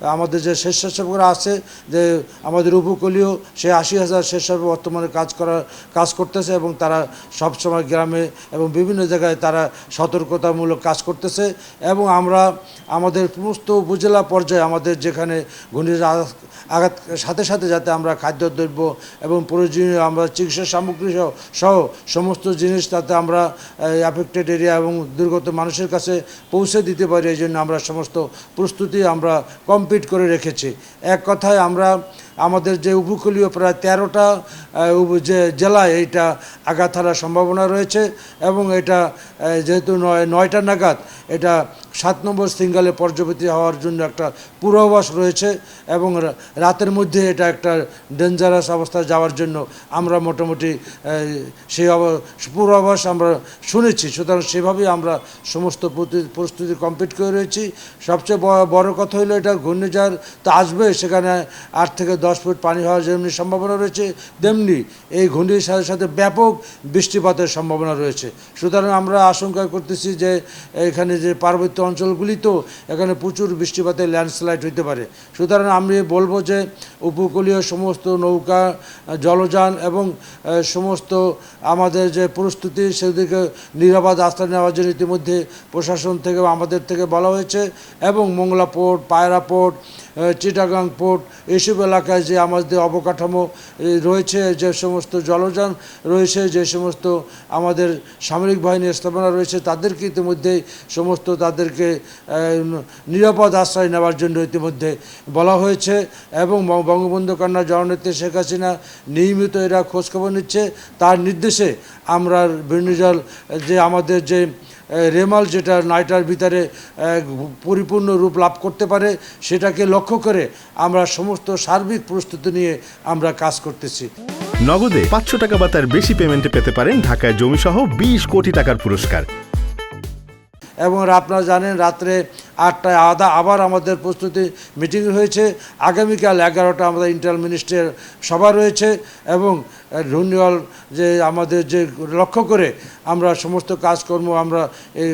আমাদের যে স্বেচ্ছাসেবকরা আছে, যে আমাদের উপকূলীয় সে আশি হাজার স্বেচ্ছাসেবক বর্তমানে কাজ করার, কাজ করতেছে এবং তারা সবসময় গ্রামে এবং বিভিন্ন জায়গায় তারা সতর্কতামূলক কাজ করতেছে এবং আমরা আমাদের সমস্ত উপজেলা পর্যায়ে আমাদের যেখানে ঘূর্ণিঝড় আঘাত- সাথে সাথে যাতে আমরা খাদ্যদ্রব্য এবং প্রয়োজনীয় আমরা চিকিৎসা সামগ্রী সহ সহ সমস্ত জিনিস তাতে আমরা অ্যাফেক্টেড এরিয়া এবং দুর্গত মানুষের কাছে পৌঁছে দিতে পারি, এই জন্য আমরা সমস্ত প্রস্তুতি আমরা কমপ্লিট করে রেখেছে। এক কথায় আমরা আমাদের যে উপকূলীয় প্রায় তেরোটা যে জেলায় এইটা আঘাত হারার সম্ভাবনা রয়েছে এবং এটা যেহেতু নয়, নয়টা নাগাদ এটা সাত নম্বর সিঙ্গালে পর্যবর্তী হওয়ার জন্য একটা পূর্বাভাস রয়েছে এবং রাতের মধ্যে এটা একটা ডেঞ্জারাস অবস্থায় যাওয়ার জন্য আমরা মোটামুটি সেই পূর্বাভাস আমরা শুনেছি। সুতরাং সেভাবেই আমরা সমস্ত প্রস্তুতি কমপ্লিট করে রয়েছি। সবচেয়ে বড় কথা হলো এটা ঘূর্ণিঝড় তো আসবে, সেখানে আট থেকে দশ ফুট পানি হওয়ার যেমনি সম্ভাবনা রয়েছে, তেমনি এই ঘূর্ণির সাথে সাথে ব্যাপক বৃষ্টিপাতের সম্ভাবনা রয়েছে। সুতরাং আমরা আশঙ্কা করতেছি যে এখানে যে পার্বত্য অঞ্চলগুলি তো এখানে প্রচুর বৃষ্টিপাতের ল্যান্ডস্লাইড হইতে পারে। সুতরাং আমি বলব যে উপকূলীয় সমস্ত নৌকা, জলযান এবং সমস্ত আমাদের যে প্রস্তুতি সেদিকে নিরাপদ আস্থা নেওয়ার জন্য ইতিমধ্যে প্রশাসন থেকে, আমাদের থেকে বলা হয়েছে এবং Mongla port, Payra port Chittagong port এইসব এলাকায় যে আমাদের অবকাঠামো রয়েছে, যে সমস্ত জলযান রয়েছে, যে সমস্ত আমাদের সামরিক বাহিনীর স্থাপনা রয়েছে, তাদেরকে ইতিমধ্যে সমস্ত তাদেরকে নিরাপদ আশ্রয় নেওয়ার জন্য ইতিমধ্যে বলা হয়েছে এবং বঙ্গ- বঙ্গবন্ধু কন্যা জননেত্রী শেখ হাসিনা নিয়মিত এরা খোঁজখবর নিচ্ছে। তার নির্দেশে আমরা ঘূর্ণিঝড়, যে আমাদের যে রেমাল যেটা নাইটার ভিতরে পরিপূর্ণ রূপ লাভ করতে পারে, সেটাকে লক্ষ্য করে আমরা সমস্ত সার্বিক প্রস্তুতি নিয়ে আমরা কাজ করতেছি। নগদে পাঁচশো টাকা বা তার বেশি পেমেন্টে পেতে পারেন ঢাকায় জমিসহ বিশ কোটি টাকার পুরস্কার। এবং আপনারা জানেন রাত্রে আটটায় আদা আবার আমাদের প্রস্তুতি মিটিং হয়েছে। আগামীকাল এগারোটা আমাদের ইন্টার মিনিস্ট্রির সভা রয়েছে এবং ঘূর্ণিঝড় যে আমাদের যে লক্ষ্য করে আমরা সমস্ত কাজকর্ম আমরা এই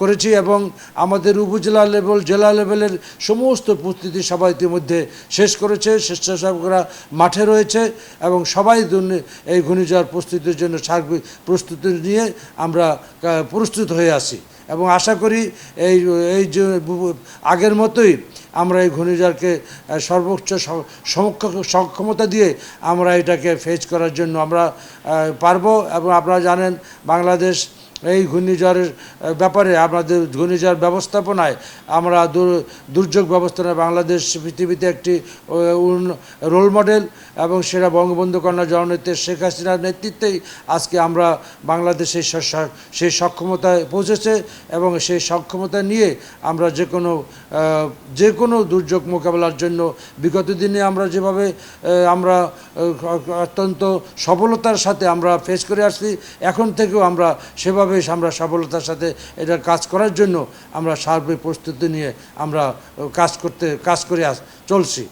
করেছি এবং আমাদের উপজেলা লেভেল, জেলা লেভেলের সমস্ত প্রস্তুতি সবাই ইতিমধ্যে শেষ করেছে, স্বেচ্ছাসেবকরা মাঠে রয়েছে এবং সবাই এই ঘূর্ণিঝড় প্রস্তুতির জন্য সার্বিক প্রস্তুতি নিয়ে আমরা প্রস্তুত হয়ে আছি। এবং আশা করি এই এই যে আগের মতোই আমরা এই ঘূর্ণিঝড়কে সর্বোচ্চ সক্ষমতা দিয়ে আমরা এটাকে ফেস করার জন্য আমরা পারব এবং আপনারা জানেন বাংলাদেশ এই ঘূর্ণিঝড়ের ব্যাপারে আমাদের ঘূর্ণিঝড় ব্যবস্থাপনায় আমরা দুর্যোগ ব্যবস্থাপনায় বাংলাদেশ পৃথিবীতে একটি রোল মডেল এবং সেটা বঙ্গবন্ধু কন্যা জননেত্রী শেখ হাসিনার নেতৃত্বেই আজকে আমরা বাংলাদেশের সেই সক্ষমতায় পৌঁছেছে এবং সেই সক্ষমতা নিয়ে আমরা যে কোনো যে কোনো দুর্যোগ মোকাবেলার জন্য বিগত দিনে আমরা যেভাবে আমরা অত্যন্ত সফলতার সাথে আমরা ফেস করে আসছি, এখন থেকেও আমরা সেভাবে আমরা সফলতার সাথে এটা কাজ করার জন্য আমরা সার্বিক প্রস্তুতি নিয়ে আমরা কাজ করতে, কাজ করে চলছি।